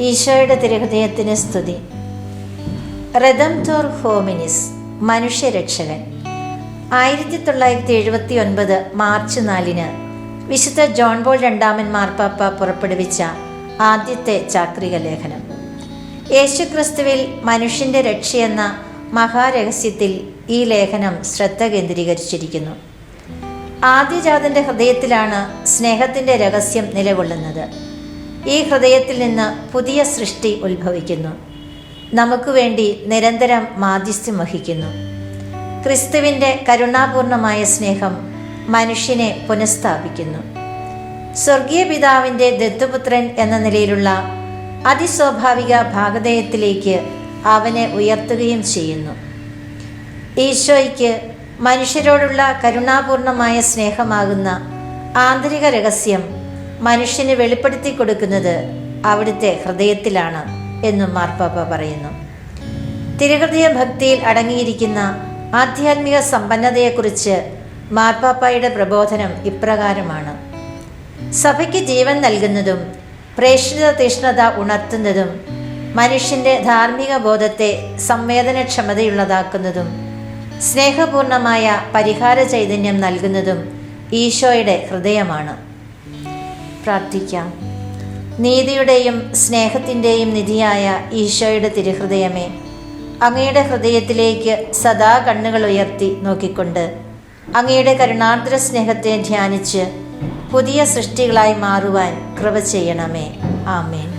ഈശോയുടെ തിരഹൃദയത്തിന് സ്തുതി. റതം ടോർ ഹോമിനിസ് മനുഷ്യരക്ഷകൻ. ആയിരത്തി തൊള്ളായിരത്തി എഴുപത്തി ഒൻപത് മാർച്ച് നാലിന് വിശുദ്ധ ജോൺ ബോൾ രണ്ടാമൻ മാർപ്പാപ്പ പുറപ്പെടുവിച്ച ആദ്യത്തെ ചാക്രിക ലേഖനം. യേശുക്രിസ്തുവിൽ മനുഷ്യന്റെ രക്ഷയെന്ന മഹാരഹസ്യത്തിൽ ഈ ലേഖനം ശ്രദ്ധ കേന്ദ്രീകരിച്ചിരിക്കുന്നു. ആദ്യജാതന്റെ ഹൃദയത്തിലാണ് സ്നേഹത്തിന്റെ രഹസ്യം നിലകൊള്ളുന്നത്. ഈ ഹൃദയത്തിൽ നിന്ന് പുതിയ സൃഷ്ടി ഉത്ഭവിക്കുന്നു. നമുക്ക് വേണ്ടി നിരന്തരം മാധ്യസ്ഥ്യം വഹിക്കുന്നു. ക്രിസ്തുവിന്റെ കരുണാപൂർണമായ സ്നേഹം മനുഷ്യനെ പുനഃസ്ഥാപിക്കുന്നു. സ്വർഗീയ പിതാവിന്റെ ദത്തുപുത്രൻ എന്ന നിലയിലുള്ള അതിസ്വാഭാവിക ഭാഗതയത്തിലേക്ക് അവനെ ഉയർത്തുകയും ചെയ്യുന്നു. ഈശോയ്ക്ക് മനുഷ്യരോടുള്ള കരുണാപൂർണമായ സ്നേഹമാകുന്ന ആന്തരിക രഹസ്യം മനുഷ്യന് വെളിപ്പെടുത്തി കൊടുക്കുന്നത് അവിടുത്തെ ഹൃദയത്തിലാണ് എന്നും മാർപ്പാപ്പ പറയുന്നു. തിരുഹൃദയ ഭക്തിയിൽ അടങ്ങിയിരിക്കുന്ന ആധ്യാത്മിക സമ്പന്നതയെക്കുറിച്ച് മാർപ്പാപ്പായുടെ പ്രബോധനം ഇപ്രകാരമാണ്. സഭയ്ക്ക് ജീവൻ നൽകുന്നതും പ്രേക്ഷിത തീഷ്ണത ഉണർത്തുന്നതും മനുഷ്യന്റെ ധാർമ്മിക ബോധത്തെ സംവേദനക്ഷമതയുള്ളതാക്കുന്നതും സ്നേഹപൂർണമായ പരിഹാര ചൈതന്യം നൽകുന്നതും ഈശോയുടെ ഹൃദയമാണ്. പ്രാർത്ഥിക്കാം. നീതിയുടെയും സ്നേഹത്തിന്റെയും നിധിയായ ഈശോയുടെ തിരുഹൃദയമേ അങ്ങയുടെ ഹൃദയത്തിലേക്ക് സദാ കണ്ണുകൾ ഉയർത്തി നോക്കിക്കൊണ്ട് അങ്ങയുടെ കരുണാർദ്ര സ്നേഹത്തെ ധ്യാനിച്ച് പുതിയ സൃഷ്ടികളായി മാറുവാൻ കൃപ ചെയ്യണമേ. ആമേൻ.